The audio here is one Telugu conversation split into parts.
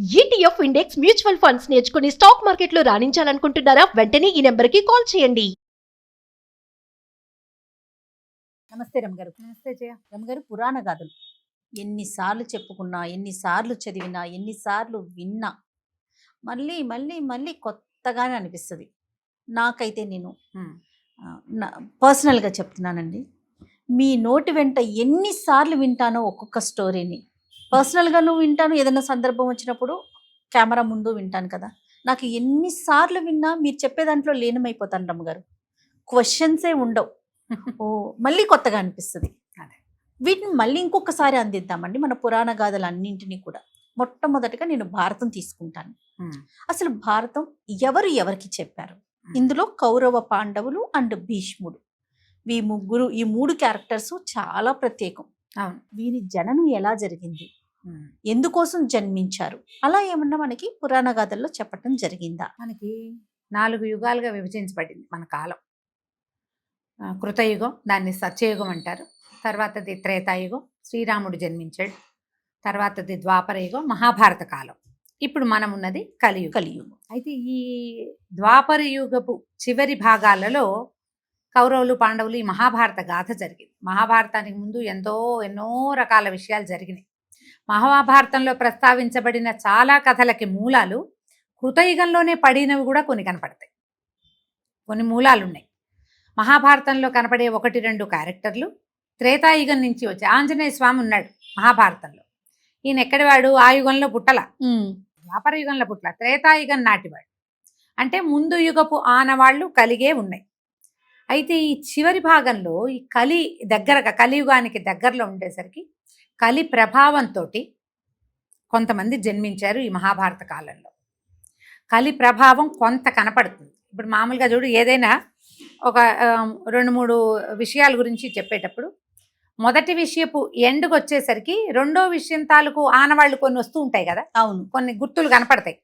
ఈటీఎఫ్ ఇండెక్స్ మ్యూచువల్ ఫండ్స్ నేర్చుకుని స్టాక్ మార్కెట్లో రాణించాలనుకుంటున్నారా? వెంటనే ఈ నెంబర్కి కాల్ చేయండి. నమస్తే రమగారు. నమస్తే జయ. రమగారు పురాణ గాథలు. ఎన్నిసార్లు చెప్పుకున్నా ఎన్నిసార్లు చదివినా ఎన్నిసార్లు విన్నా మళ్ళీ మళ్ళీ మళ్ళీ కొత్తగానే అనిపిస్తుంది. నాకైతే నేను పర్సనల్గా చెప్తున్నానండి. మీ నోటి వెంట ఎన్నిసార్లు వింటానో ఒక్కొక్క స్టోరీని పర్సనల్గాను వింటాను ఏదైనా సందర్భం వచ్చినప్పుడు కెమెరా ముందు వింటాను కదా. నాకు ఎన్నిసార్లు విన్నా మీరు చెప్పే దాంట్లో లీనమైపోతాను రమ్మగారు క్వశ్చన్సే ఉండవు. ఓ మళ్ళీ కొత్తగా అనిపిస్తుంది. వీటిని మళ్ళీ ఇంకొకసారి అందిద్దామండి మన పురాణ గాథలు అన్నింటినీ కూడా. మొట్టమొదటిగా నేను భారతం తీసుకుంటాను. అసలు భారతం ఎవరు ఎవరికి చెప్పారు? ఇందులో కౌరవ పాండవులు అండ్ భీష్ముడు. ఈ ముగ్గురు ఈ మూడు క్యారెక్టర్స్ చాలా ప్రత్యేకం. వీరి జననం ఎలా జరిగింది? ఎందుకోసం జన్మించారు? అలా ఏమన్నా మనకి పురాణ గాథల్లో చెప్పటం జరిగిందా? మనకి నాలుగు యుగాలుగా విభజించబడింది మన కాలం. కృతయుగం దాన్ని సత్యయుగం అంటారు. తర్వాతది త్రేతాయుగం శ్రీరాముడు జన్మించాడు. తర్వాతది ద్వాపర యుగం మహాభారత కాలం. ఇప్పుడు మనం ఉన్నది కలియుగం. కలియుగం. అయితే ఈ ద్వాపర యుగపు చివరి భాగాలలో కౌరవులు పాండవులు ఈ మహాభారత గాథ జరిగింది. మహాభారతానికి ముందు ఎంతో ఎన్నో రకాల విషయాలు జరిగినాయి. మహాభారతంలో ప్రస్తావించబడిన చాలా కథలకి మూలాలు కృతయుగంలోనే పడినవి కూడా కొన్ని కనపడతాయి. కొన్ని మూలాలు ఉన్నాయి మహాభారతంలో కనపడే ఒకటి రెండు క్యారెక్టర్లు త్రేతాయుగం నుంచి వచ్చి ఆంజనేయ స్వామి ఉన్నాడు మహాభారతంలో. ఈయన ఎక్కడివాడు? ఆ యుగంలో పుట్టల. ద్వాపర యుగంలో పుట్ల త్రేతాయుగం నాటివాడు. అంటే ముందు యుగపు ఆనవాళ్ళు కలిగే ఉన్నాయి. అయితే ఈ చివరి భాగంలో ఈ కలి దగ్గరగా కలియుగానికి దగ్గరలో ఉండేసరికి కలి ప్రభావంతో కొంతమంది జన్మించారు ఈ మహాభారత కాలంలో. కలి ప్రభావం కొంత కనపడుతుంది. ఇప్పుడు మామూలుగా చూడు ఏదైనా ఒక రెండు మూడు విషయాల గురించి చెప్పేటప్పుడు మొదటి విషయపు ఎండుకు వచ్చేసరికి రెండో విషయం తాలూకు ఆనవాళ్ళు కొన్ని వస్తూ ఉంటాయి కదా? అవును. కొన్ని గుర్తులు కనపడతాయి.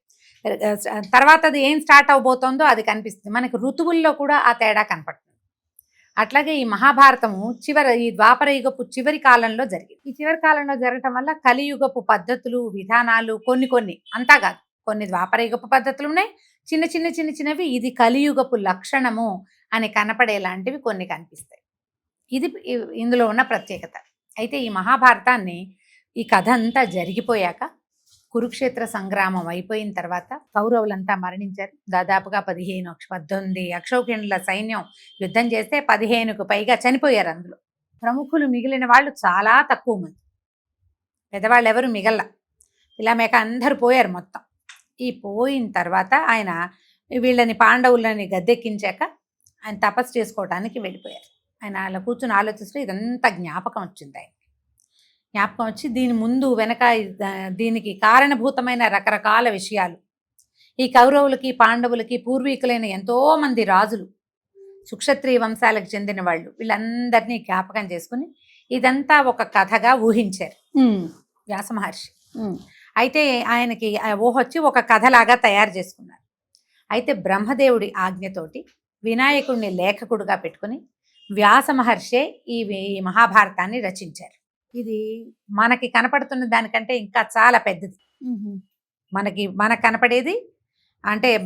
తర్వాత అది ఏం స్టార్ట్ అవబోతోందో అది కనిపిస్తుంది. మనకి ఋతువుల్లో కూడా ఆ తేడా కనపడుతుంది. అట్లాగే ఈ మహాభారతము చివరి ఈ ద్వాపర యుగపు చివరి కాలంలో జరిగింది. ఈ చివరి కాలంలో జరగటం వల్ల కలియుగపు పద్ధతులు విధానాలు కొన్ని కొన్ని అంతా కాదు. కొన్ని ద్వాపర యుగపు పద్ధతులు ఉన్నాయి. చిన్న చిన్న చిన్న చిన్నవి ఇది కలియుగపు లక్షణము అని కనపడేలాంటివి కొన్ని కనిపిస్తాయి. ఇది ఇందులో ఉన్న ప్రత్యేకత. అయితే ఈ మహాభారతాన్ని ఈ కథ అంతా జరిగిపోయాక కురుక్షేత్ర సంగ్రామం అయిపోయిన తర్వాత కౌరవులంతా మరణించారు. దాదాపుగా పదిహేను అక్ష- పద్దెనిమిది అక్షౌహిణుల సైన్యం యుద్ధం చేస్తే పదిహేనుకు పైగా చనిపోయారు అందులో. ప్రముఖులు మిగిలిన వాళ్ళు చాలా తక్కువ మంది. పెద్దవాళ్ళు ఎవరు మిగల్ల. ఇలా మేక అందరూ పోయారు మొత్తం. ఈ పోయిన తర్వాత ఆయన వీళ్ళని పాండవులని గద్దెక్కించాక ఆయన తపస్సు చేసుకోవడానికి వెళ్ళిపోయారు. ఆయన అలా కూర్చుని ఆలోచిస్తూ ఇదంతా జ్ఞాపకం వచ్చింది ఆయన జ్ఞాపకం వచ్చి దీని ముందు వెనక దీనికి కారణభూతమైన రకరకాల విషయాలు. ఈ కౌరవులకి పాండవులకి పూర్వీకులైన ఎంతో మంది రాజులు సుక్షత్రియ వంశాలకు చెందిన వాళ్ళు వీళ్ళందరినీ జ్ఞాపకం చేసుకుని ఇదంతా ఒక కథగా ఊహించారు. వ్యాస మహర్షి. అయితే ఆయనకి ఊహ వచ్చి ఒక కథలాగా తయారు చేసుకున్నారు. అయితే బ్రహ్మదేవుడి ఆజ్ఞతోటి వినాయకుడిని లేఖకుడుగా పెట్టుకుని వ్యాస మహర్షే ఈ ఈ మహాభారతాన్ని రచించారు. ఇది మనకి కనపడుతున్న దానికంటే ఇంకా చాలా పెద్దది. మనకి మనకు కనపడేది అంటే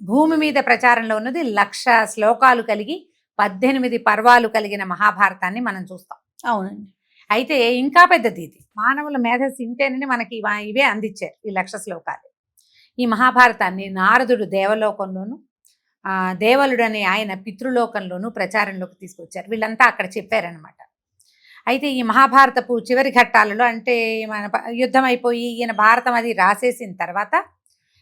భూమి మీద ప్రచారంలో ఉన్నది లక్ష శ్లోకాలు కలిగి పద్దెనిమిది పర్వాలు కలిగిన మహాభారతాన్ని మనం చూస్తాం. అవునండి. అయితే ఇంకా పెద్దది ఇది. మానవుల మేధస్సు ఇంతేనని మనకి ఇవా- అందించారు ఈ లక్ష శ్లోకాలు. ఈ మహాభారతాన్ని నారదుడు దేవలోకంలోను ఆ, దేవలుడు అనే ఆయన పితృలోకంలోను ప్రచారంలోకి తీసుకొచ్చారు. వీళ్ళంతా అక్కడ చెప్పారనమాట అయితే ఈ మహాభారతపు చివరి ఘట్టాలలో అంటే మన యుద్ధం అయిపోయి ఈయన భారతం అది రాసేసిన తర్వాత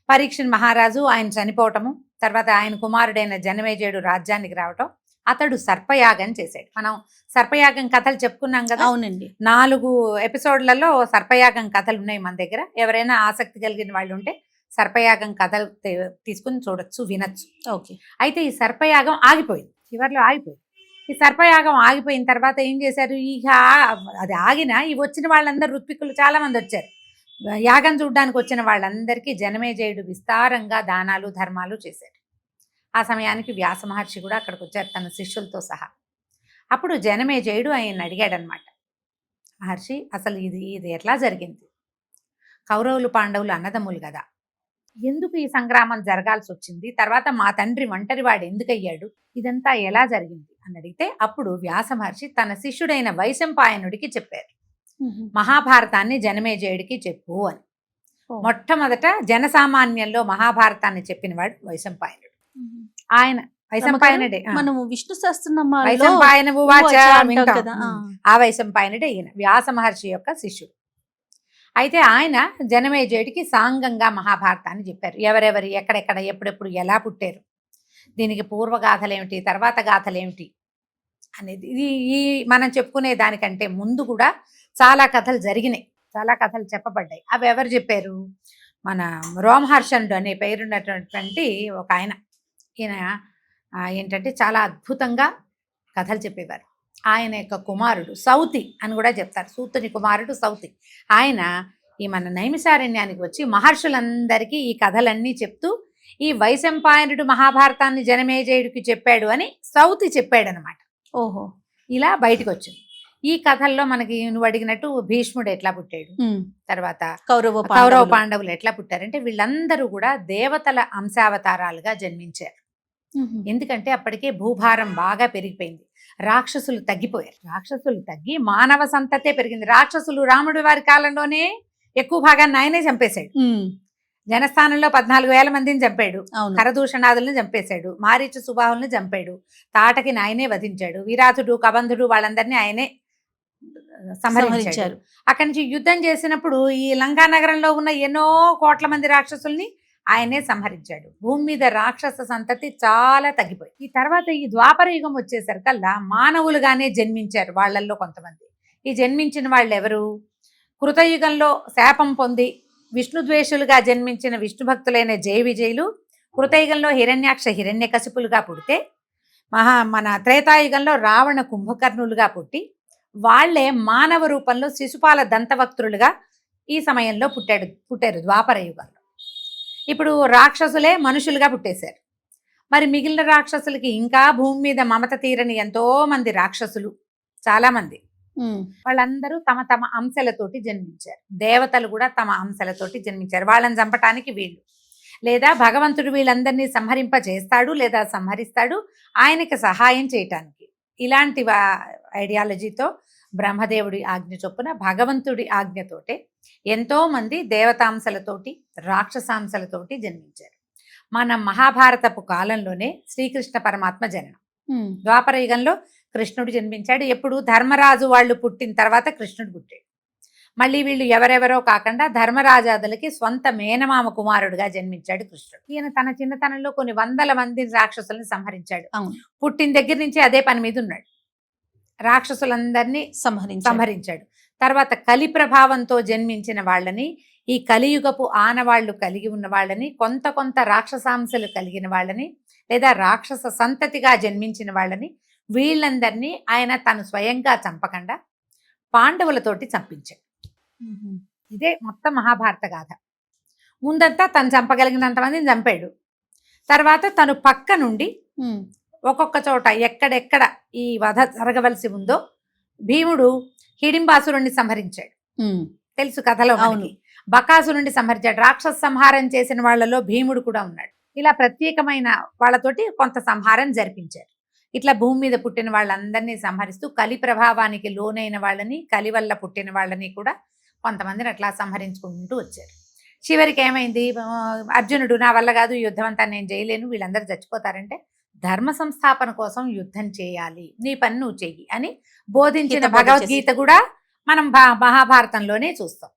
పరీక్షణ్ మహారాజు ఆయన చనిపోవటము తర్వాత ఆయన కుమారుడైన జనమేజయుడు రాజ్యానికి రావటం అతడు సర్పయాగం చేశాడు. మనం సర్పయాగం కథలు చెప్పుకున్నాం కదా? అవునండి. నాలుగు ఎపిసోడ్లలో సర్పయాగం కథలు ఉన్నాయి మన దగ్గర. ఎవరైనా ఆసక్తి కలిగిన వాళ్ళు ఉంటే సర్పయాగం కథలు తీసుకుని చూడొచ్చు వినొచ్చు. ఓకే. అయితే ఈ సర్పయాగం ఆగిపోయింది. చివరిలో ఆగిపోయింది. ఈ సర్పయాగం ఆగిపోయిన తర్వాత ఏం చేశారు? ఇక అది ఆగినా ఈ వచ్చిన వాళ్ళందరూ ఋత్వికులు చాలా మంది వచ్చారు. యాగం చూడ్డానికి వచ్చిన వాళ్ళందరికీ జనమేజయుడు విస్తారంగా దానాలు ధర్మాలు చేశారు. ఆ సమయానికి వ్యాస మహర్షి కూడా అక్కడికి వచ్చారు తన శిష్యులతో సహా. అప్పుడు జనమేజయుడు ఆయన అడిగాడనమాట మహర్షి అసలు ఇది ఇది ఎట్లా జరిగింది? కౌరవులు పాండవులు అన్నదమ్ములు కదా. ఎందుకు ఈ సంగ్రామం జరగాల్సి వచ్చింది? తర్వాత మా తండ్రి ఒంటరివాడు ఎందుకయ్యాడు? ఇదంతా ఎలా జరిగింది? అని అడిగితే అప్పుడు వ్యాస మహర్షి తన శిష్యుడైన వైశంపాయనుడికి చెప్పారు. మహాభారతాన్ని జనమేజయుడికి చెప్పు అని. మొట్టమొదట జనసామాన్యంలో మహాభారతాన్ని చెప్పినవాడు వైశంపాయనుడు. ఆయన వైశంపాయనుడే. మనము విష్ణు సహస్రనామాల్లో వైశంపాయన ఉవాచ ఉవాచ అంటాం వింటాం. కదా, ఆ. ఆ వైశంపాయనుడే ఈయన వ్యాస మహర్షి యొక్క శిష్యుడు. అయితే ఆయన జనమేజయుడికి సాంగంగా మహాభారతాన్ని చెప్పారు. ఎవరెవరి ఎక్కడెక్కడ ఎప్పుడెప్పుడు ఎలా పుట్టారు? దీనికి పూర్వగాథలేమిటి తర్వాత గాథలేమిటి అనేది. ఇది ఈ మనం చెప్పుకునే దానికంటే ముందు కూడా చాలా కథలు జరిగినాయి. చాలా కథలు చెప్పబడ్డాయి. అవి ఎవరు చెప్పారు? మన రోమహర్షణుడు అనే పేరున్నటువంటి ఒక ఆయన. ఈయన ఏంటంటే చాలా అద్భుతంగా కథలు చెప్పేవారు. ఆయన యొక్క కుమారుడు సౌతి అని కూడా చెప్తారు. సూతుని కుమారుడు సౌతి. ఆయన ఈ మన నైమిసారణ్యానికి వచ్చి మహర్షులందరికీ ఈ కథలన్నీ చెప్తూ ఈ వైశంపాయనుడు మహాభారతాన్ని జనమేజయుడికి చెప్పాడు అని సౌతి చెప్పాడనమాట ఓహో ఇలా బయటకు వచ్చింది ఈ కథల్లో మనకి నువ్వు అడిగినట్టు భీష్ముడు ఎట్లా పుట్టాడు. తర్వాత కౌరవ కౌరవ పాండవులు. ఎట్లా పుట్టారంటే వీళ్ళందరూ కూడా దేవతల అంశావతారాలుగా జన్మించారు. ఎందుకంటే అప్పటికే భూభారం బాగా పెరిగిపోయింది రాక్షసులు తగ్గిపోయారు రాక్షసులు తగ్గి మానవ సంతతే పెరిగింది రాక్షసులు రాముడి వారి కాలంలోనే ఎక్కువ భాగాన్ని ఆయనే చంపేశాడు. జనస్థానంలో పద్నాలుగు వేల మందిని చంపాడు. కరదూషణాదులను చంపేశాడు. మారీచు సుబాహుల్ని చంపాడు. తాటకి ఆయనే వధించాడు. విరాతుడు కబంధుడు వాళ్ళందరినీ ఆయనే సంహరించారు. అక్కడి నుంచి యుద్ధం చేసినప్పుడు ఈ లంకా నగరంలో ఉన్న ఎన్నో కోట్ల మంది రాక్షసుల్ని ఆయనే సంహరించాడు. భూమి మీద రాక్షస సంతతి చాలా తగ్గిపోయింది ఈ తర్వాత ఈ ద్వాపర యుగం వచ్చేసరికల్లా మానవులుగానే జన్మించారు వాళ్ళల్లో కొంతమంది. ఈ జన్మించిన వాళ్ళు ఎవరు కృతయుగంలో శాపం పొంది విష్ణుద్వేషులుగా జన్మించిన విష్ణు భక్తులైన జయ విజయులు కృతయుగంలో హిరణ్యాక్ష హిరణ్యకశిపులుగా పుడితే మహా మన త్రేతాయుగంలో రావణ కుంభకర్ణులుగా పుట్టి వాళ్ళే మానవ రూపంలో శిశుపాల దంతవక్తులుగా ఈ సమయంలో పుట్టాడు పుట్టారు ద్వాపర యుగంలో. ఇప్పుడు రాక్షసులే మనుషులుగా పుట్టేశారు. మరి మిగిలిన రాక్షసులకి ఇంకా భూమి మీద మమత తీరని ఎంతోమంది రాక్షసులు చాలామంది వాళ్ళందరూ తమ తమ అంశలతోటి జన్మించారు. దేవతలు కూడా తమ అంశలతోటి జన్మించారు. వాళ్ళని చంపటానికి వీళ్ళు. లేదా భగవంతుడు వీళ్ళందరినీ సంహరింప చేస్తాడు లేదా సంహరిస్తాడు ఆయనకి సహాయం చేయటానికి. ఇలాంటి ఐడియాలజీతో బ్రహ్మదేవుడి ఆజ్ఞ చొప్పున భగవంతుడి ఆజ్ఞతోటే ఎంతో మంది దేవతాంశలతోటి రాక్షసాంశలతోటి జన్మించారు. మన మహాభారతపు కాలంలోనే శ్రీకృష్ణ పరమాత్మ జననం. ద్వాపర యుగంలో కృష్ణుడు జన్మించాడు. ఎప్పుడు ధర్మరాజు వాళ్ళు పుట్టిన తర్వాత కృష్ణుడు పుట్టాడు. మళ్ళీ వీళ్ళు ఎవరెవరో కాకుండా ధర్మరాజాదులకి స్వంత మేనమామ కుమారుడుగా జన్మించాడు కృష్ణుడు. ఈయన తన చిన్నతనంలో కొన్ని వందల మంది రాక్షసుల్ని సంహరించాడు. పుట్టిన దగ్గర నుంచి అదే పని మీద ఉన్నాడు. రాక్షసులందరినీ సంహరించారు సంహరించాడు. తర్వాత కలి ప్రభావంతో జన్మించిన వాళ్ళని ఈ కలియుగపు ఆనవాళ్ళు కలిగి ఉన్న వాళ్ళని కొంత కొంత రాక్షసాంశలు కలిగిన వాళ్ళని లేదా రాక్షస సంతతిగా జన్మించిన వాళ్ళని వీళ్ళందరినీ ఆయన తను స్వయంగా చంపకుండా పాండవులతోటి చంపించాడు. ఇదే మొత్తం మహాభారత గాథ ముందంతా తను చంపగలిగినంత మందిని చంపాడు తర్వాత తను పక్క నుండి. ఒక్కొక్క చోట ఎక్కడెక్కడ ఈ వధ జరగవలసి ఉందో భీముడు హిడింబాసురుణ్ణి సంహరించాడు. తెలుసు కథలో అవును. బకాసురుణ్ణి సంహరించాడు రాక్షస సంహారం చేసిన వాళ్ళలో భీముడు కూడా ఉన్నాడు ఇలా ప్రత్యేకమైన వాళ్ళతోటి కొంత సంహారం జరిపించారు ఇట్లా భూమి మీద పుట్టిన వాళ్ళందరినీ సంహరిస్తూ కలి ప్రభావానికి లోనైన వాళ్ళని కలి వల్ల పుట్టిన వాళ్ళని కూడా కొంతమందిని అట్లా సంహరించుకుంటూ వచ్చారు. చివరికి ఏమైంది? అర్జునుడు నా వల్ల కాదు యుద్ధం అంతా నేను చేయలేను వీళ్ళందరూ చచ్చిపోతారంటే ధర్మ సంస్థాపన కోసం యుద్ధం చేయాలి నీ పని నువ్వు చెయ్యి అని బోధించిన భగవద్గీత కూడా మనం మహాభారతంలోనే చూస్తాం.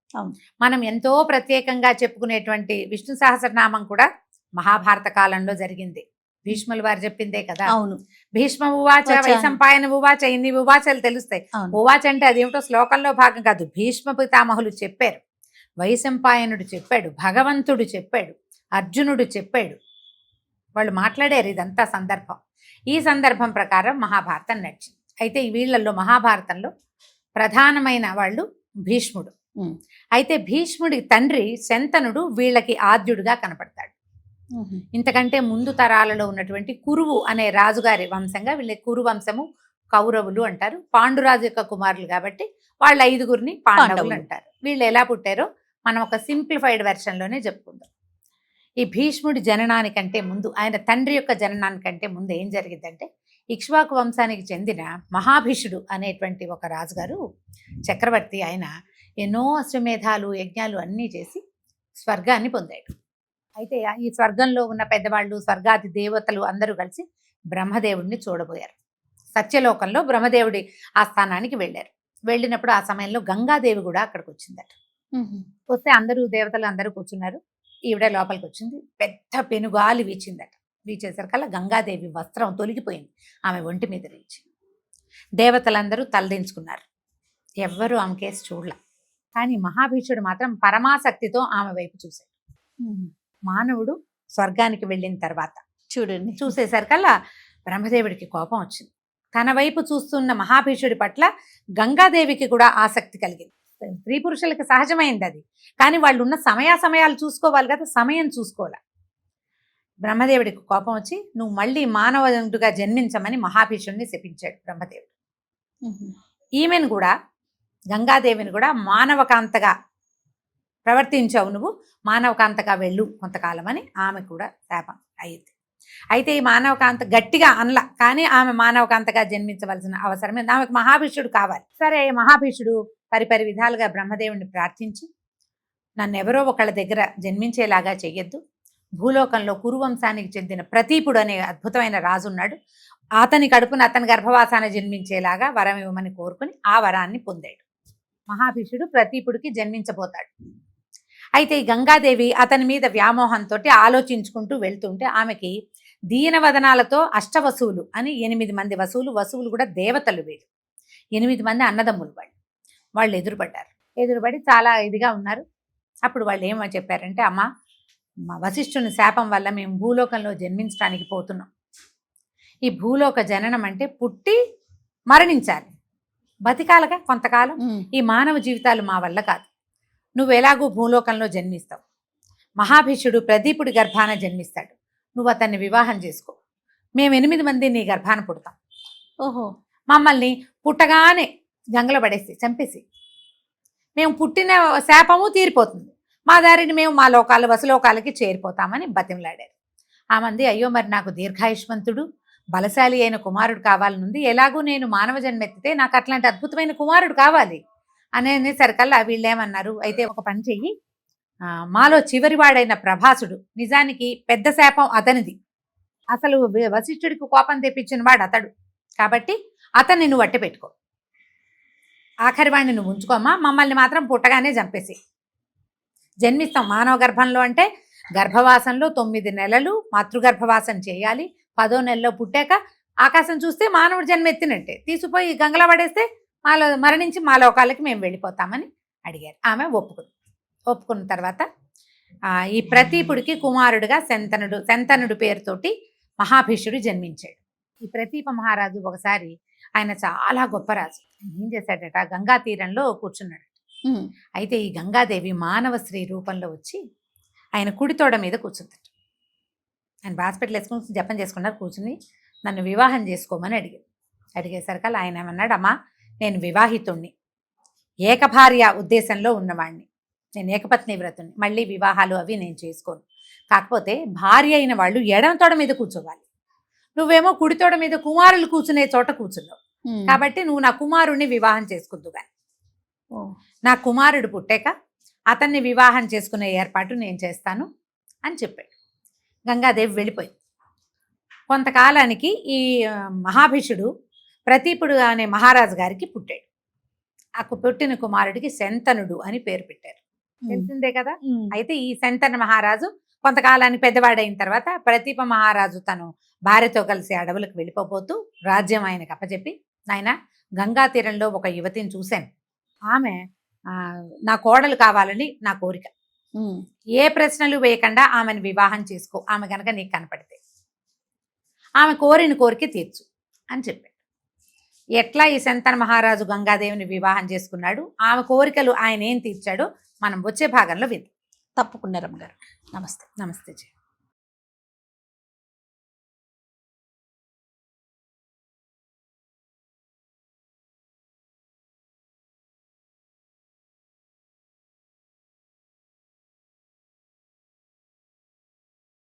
మనం ఎంతో ప్రత్యేకంగా చెప్పుకునేటువంటి విష్ణు సహస్రనామం కూడా మహాభారత కాలంలో జరిగింది. భీష్ములు వారు చెప్పిందే కదా? అవును. భీష్మ ఉవాచ. వైశంపాయన ఉవాచ ఇన్ని ఉవాచలు తెలుస్తాయి. ఉవాచ అంటే అదేమిటో శ్లోకంలో భాగం కాదు. భీష్మ పితామహులు చెప్పారు. వైశంపాయనుడు చెప్పాడు భగవంతుడు చెప్పాడు అర్జునుడు చెప్పాడు. వాళ్ళు మాట్లాడారు ఇదంతా సందర్భం. ఈ సందర్భం ప్రకారం మహాభారతం నడిచింది. అయితే ఈ వీళ్ళల్లో మహాభారతంలో ప్రధానమైన వాళ్ళు భీష్ముడు. అయితే భీష్ముడి తండ్రి శంతనుడు వీళ్ళకి ఆద్యుడుగా కనపడతాడు. ఇంతకంటే ముందు తరాలలో ఉన్నటువంటి కురువు అనే రాజుగారి వంశంగా వీళ్ళ కురు వంశము కౌరవులు అంటారు. పాండురాజు యొక్క కుమారులు కాబట్టి వాళ్ళ ఐదుగురిని పాండవులు. అంటారు. వీళ్ళు ఎలా పుట్టారో మనం ఒక సింప్లిఫైడ్ వెర్షన్లోనే చెప్పుకుందాం. ఈ భీష్ముడి జననానికంటే ముందు ఆయన తండ్రి యొక్క జననానికంటే ముందు ఏం జరిగిందంటే ఇక్ష్వాకు వంశానికి చెందిన మహాభీషుడు అనేటువంటి ఒక రాజుగారు చక్రవర్తి ఆయన ఎన్నో అశ్వమేధాలు యజ్ఞాలు అన్నీ చేసి స్వర్గాన్ని పొందాడు. అయితే ఈ స్వర్గంలో ఉన్న పెద్దవాళ్ళు స్వర్గాది దేవతలు అందరూ కలిసి బ్రహ్మదేవుడిని చూడబోయారు. సత్యలోకంలో బ్రహ్మదేవుడి ఆ స్థానానికి వెళ్ళారు. వెళ్ళినప్పుడు ఆ సమయంలో గంగాదేవి కూడా అక్కడికి వచ్చిందట వస్తే అందరూ దేవతలు అందరూ కూర్చున్నారు. ఈవిడ లోపలికి వచ్చింది పెద్ద పెనుగాలి వీచిందట. వీచేసరికల్లా గంగాదేవి వస్త్రం తొలగిపోయింది. ఆమె ఒంటి మీద నుంచి దేవతలందరూ తలదించుకున్నారు. ఎవ్వరూ ఆమె కేసు చూడలే. కానీ మహాభీషుడు మాత్రం పరమాసక్తితో ఆమె వైపు చూశాడు. మానవుడు స్వర్గానికి వెళ్ళిన తర్వాత. చూడండి. చూసేసరికల్లా బ్రహ్మదేవుడికి కోపం వచ్చింది. తన వైపు చూస్తున్న మహాభీషుడి పట్ల గంగాదేవికి కూడా ఆసక్తి కలిగింది. స్త్రీ పురుషులకి సహజమైంది అది. కానీ వాళ్ళు ఉన్న సమయ సమయాలు చూసుకోవాలి కదా సమయం చూసుకోవాలి. బ్రహ్మదేవుడికి కోపం వచ్చి నువ్వు మళ్ళీ మానవుడుగా జన్మించమని మహాభీషుడిని శపించాడు బ్రహ్మదేవుడు. ఈమెను కూడా గంగాదేవిని కూడా మానవకాంతగా ప్రవర్తించావు నువ్వు. మానవకాంతగా వెళ్ళు కొంతకాలం అని ఆమె కూడా శాపం అయింది. అయితే ఈ మానవకాంత గట్టిగా అనల కానీ ఆమె మానవకాంతగా జన్మించవలసిన అవసరమే ఆమెకు మహాభీషుడు కావాలి. సరే మహాభీషుడు పరిపరి విధాలుగా బ్రహ్మదేవుని ప్రార్థించి నన్ను ఎవరో ఒకళ్ళ దగ్గర జన్మించేలాగా చెయ్యొద్దు. భూలోకంలో కురువంశానికి చెందిన ప్రతీపుడు అనే అద్భుతమైన రాజు ఉన్నాడు అతని కడుపున అతని గర్భవాసాన జన్మించేలాగా వరం ఇవ్వమని కోరుకుని ఆ వరాన్ని పొందాడు. మహాభీషుడు ప్రతీపుడికి జన్మించబోతాడు. అయితే ఈ గంగాదేవి అతని మీద వ్యామోహంతో ఆలోచించుకుంటూ వెళ్తుంటే ఆమెకి దీనవదనాలతో అష్టవసువులు అని ఎనిమిది మంది వసువులు వసువులు కూడా దేవతలు వీళ్ళు. ఎనిమిది మంది అన్నదమ్ములు వాళ్ళు. వాళ్ళు ఎదురుపడ్డారు. ఎదురుపడి చాలా ఇదిగా ఉన్నారు. అప్పుడు వాళ్ళు ఏమని చెప్పారంటే అమ్మ మా వశిష్ఠుని శాపం వల్ల మేము భూలోకంలో జన్మించడానికి పోతున్నాం. ఈ భూలోక జననం అంటే పుట్టి మరణించాలి. బతికాలగా కొంతకాలం. ఈ మానవ జీవితాలు మా వల్ల కాదు. నువ్వు ఎలాగూ భూలోకంలో జన్మిస్తావు. మహాభీషుడు ప్రదీపుడి గర్భాన జన్మిస్తాడు. నువ్వు అతన్ని వివాహం చేసుకో. మేము ఎనిమిది మంది నీ గర్భాన పుడతాం. ఓహో. మమ్మల్ని పుట్టగానే గంగలో పడేసి చంపేసి. మేము పుట్టిన శాపము తీరిపోతుంది. మా దారిని మేము మా లోకాలు వసలోకాలకి చేరిపోతామని బతిమలాడారు. ఆ మంది అయ్యో మరి నాకు దీర్ఘాయుష్మంతుడు బలశాలి అయిన కుమారుడు కావాలనుంది. ఎలాగూ నేను మానవ జన్మెత్తితే నాకు అట్లాంటి అద్భుతమైన కుమారుడు కావాలి. అనేసరికల్లా వీళ్ళు ఏమన్నారు అయితే ఒక పని చెయ్యి. మాలో చివరివాడైన ప్రభాసుడు నిజానికి పెద్ద శాపం అతనిది. అసలు వశిష్ఠుడికి కోపం తెప్పించిన వాడు అతడు. కాబట్టి అతన్ని నువ్వు అట్టి పెట్టుకో. ఆఖరి వాడిని నువ్వు ఉంచుకోమా మమ్మల్ని మాత్రం పుట్టగానే చంపేసి జన్మిస్తాం మానవ గర్భంలో అంటే గర్భవాసంలో తొమ్మిది నెలలు మాతృగర్భవాసం చేయాలి. పదో నెలలో పుట్టాక ఆకాశం చూస్తే మానవుడు జన్మెత్తినట్టే. తీసుకుపోయి గంగలా పడేస్తే మాలో మరణించి మా లోకాలకి మేము వెళ్ళిపోతామని అడిగారు. ఆమె ఒప్పుకుంది ఒప్పుకున్న తర్వాత ఈ ప్రతీపుడికి కుమారుడుగా శంతనుడు శంతనుడు పేరుతోటి మహాభీషుడు జన్మించాడు. ఈ ప్రతీప మహారాజు ఒకసారి ఆయన చాలా గొప్ప రాజు. ఏం చేశాడట? గంగా తీరంలో కూర్చున్నాడు అయితే ఈ గంగాదేవి మానవ స్త్రీ రూపంలో వచ్చి ఆయన కుడితోడ మీద కూర్చుందట. ఆయన హాస్పిటల్ వేసుకుని జపం చేసుకున్నారు కూర్చుని నన్ను వివాహం చేసుకోమని అడిగాడు అడిగేసరికల్లా ఆయన ఏమన్నాడు అమ్మా నేను వివాహితుణ్ణి. ఏకభార్య ఉద్దేశంలో ఉన్నవాణ్ణి. నేను ఏకపత్ని వ్రతుణ్ణి. మళ్ళీ వివాహాలు అవి నేను చేసుకోను. కాకపోతే భార్య అయిన వాళ్ళు ఎడమ తోడ మీద కూర్చోవాలి. నువ్వేమో కుడి తోడ మీద కుమారులు కూర్చునే చోట కూర్చున్నావు. కాబట్టి నువ్వు నా కుమారుణ్ణి వివాహం చేసుకుందు కానీ నా కుమారుడు పుట్టాక అతన్ని వివాహం చేసుకునే ఏర్పాటు నేను చేస్తాను అని చెప్పాడు. గంగాదేవి వెళ్ళిపోయింది. కొంతకాలానికి ఈ మహాభిషుడు ప్రతీపుడు అనే మహారాజు గారికి పుట్టాడు. ఆ పుట్టిన కుమారుడికి శంతనుడు అని పేరు పెట్టారు. తెలిసిందే కదా? అయితే ఈ శంతన మహారాజు కొంతకాలానికి పెద్దవాడైన తర్వాత ప్రతీప మహారాజు తను భార్యతో కలిసి అడవులకు వెళ్ళిపోబోతూ రాజ్యం ఆయనకు అప్పచెప్పి నాయన గంగా తీరంలో ఒక యువతిని చూశాను. ఆమె నా కోడలు కావాలని నా కోరిక. ఏ ప్రశ్నలు వేయకుండా ఆమెను వివాహం చేసుకో. ఆమె కనుక నీకు కనపడితే ఆమె కోరిన కోరిక తీర్చు అని చెప్పాడు. ఎట్లా ఈ శంతన మహారాజు గంగాదేవిని వివాహం చేసుకున్నాడు? ఆమె కోరికలు ఆయన ఏం తీర్చాడో మనం వచ్చే భాగంలో విందాం. తప్పకుండా రమ్మగారు. నమస్తే. నమస్తే జీ.